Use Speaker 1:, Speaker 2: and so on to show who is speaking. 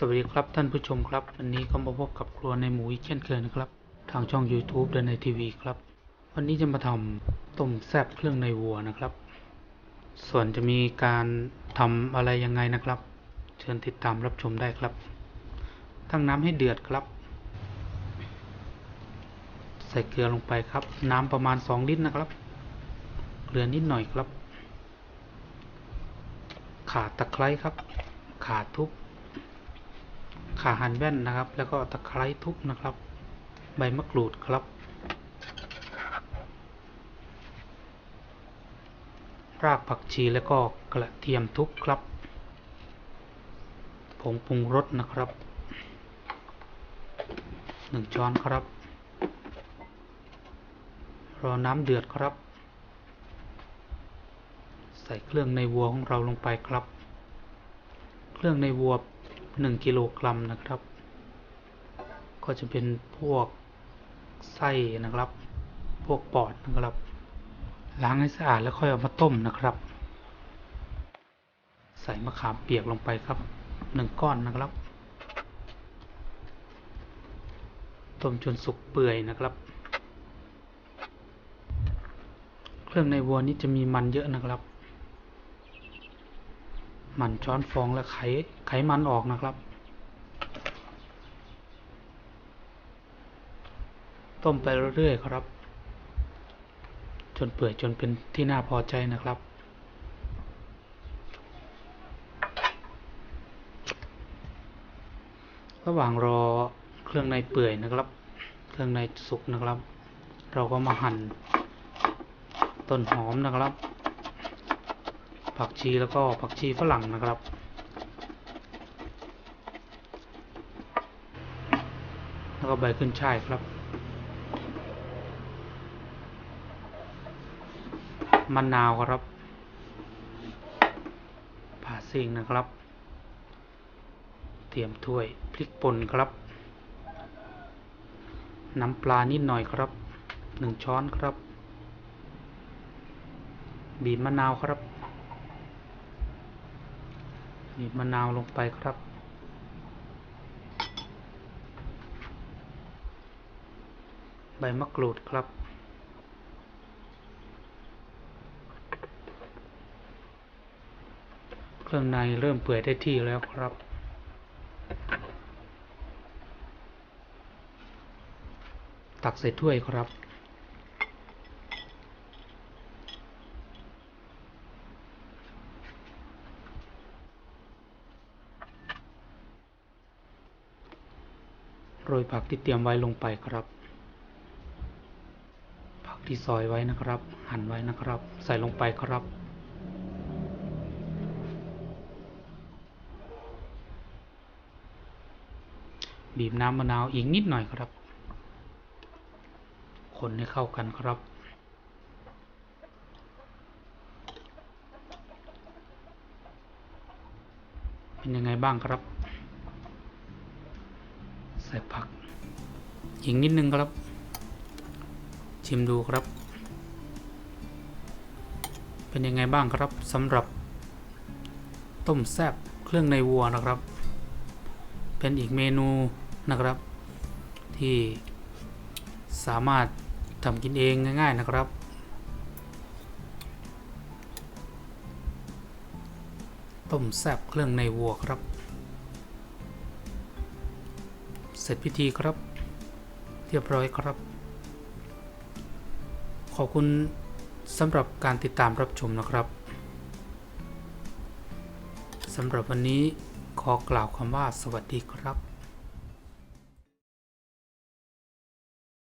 Speaker 1: สวัสดีครับท่านผู้ชมครับ วันนี้ก็มาพบกับครัวในหมูอีกเช่นเคยนะครับ ทางช่อง YouTube เดินในทีวีครับ วันนี้จะมาทำต้มแซ่บเครื่องในวัวนะครับ ส่วนจะมีการทำอะไรยังไงนะครับ เชิญติดตามรับชมได้ครับ ตั้งน้ำให้เดือดครับ ใส่เกลือลงไปครับ น้ำประมาณ 2 ลิตรนะครับ เกลือนิดหน่อยครับ ขาตะไคร้ครับ ขาทุบ ขาหั่นแว่นนะครับ แล้วก็ตะไคร้ทุบนะครับ ใบมะกรูดครับ รากผักชีแล้วก็กระเทียมทุบครับผงปรุงรสนะครับหนึ่งช้อนครับ รอน้ำเดือดครับ ใส่เครื่องในวัวของเราลงไปครับ เครื่องในวัว หนึ่งกิโลกรัมนะครับ ก็จะเป็นพวกไส้นะครับ พวกปอดนะครับ ล้างให้สะอาดแล้วค่อยเอามาต้มนะครับ ใส่มะขามเปียกลงไปครับหนึ่งก้อนนะครับ ต้มจนสุกเปื่อยนะครับ เครื่องในวัวนี้จะมีมันเยอะนะครับ มันช้อนฟองและไขไขมันออกนะครับ ต้มไปเรื่อยๆครับ จนเปื่อยจนเป็นที่น่าพอใจนะครับระหว่างรอเครื่องในเปื่อยนะครับ เครื่องในสุกนะครับ เราก็มาหั่นต้นหอมนะครับ ผักชีแล้วก็ผักชีฝรั่งนะครับ แล้วก็ใบขึ้นช่ายครับ มะนาวครับผ่าซิงนะครับ เตรียมถ้วยพริกป่นครับ น้ำปลานิดหน่อยครับหนึ่งช้อนครับ บีบมะนาวครับ บีบมะนาวลงไปครับ ใบมะกรูดครับ เครื่องในเริ่มเปื่อยได้ที่แล้วครับตักใส่ถ้วยครับ โรยผักที่เตรียมไว้ลงไปครับ ผักที่ซอยไว้นะครับ หั่นไว้นะครับ ใส่ลงไปครับ บีบน้ำมะนาวอีกนิดหน่อยครับ คนให้เข้ากันครับเป็นยังไงบ้างครับ ใส่ผักอีกนิดนึงครับ ชิมดูครับ เป็นยังไงบ้างครับสำหรับ ต้มแซบเครื่องในวัวนะครับ เป็นอีกเมนูนะครับ ที่สามารถทำกินเองง่าย ๆนะครับต้มแซบเครื่องในวัวครับ สร็จพิธีครับ เรียบร้อยครับ ขอบคุณสำหรับการติดตามรับชมนะครับสำหรับวันนี้ขอกล่าวคำว่าสวัสดีครับ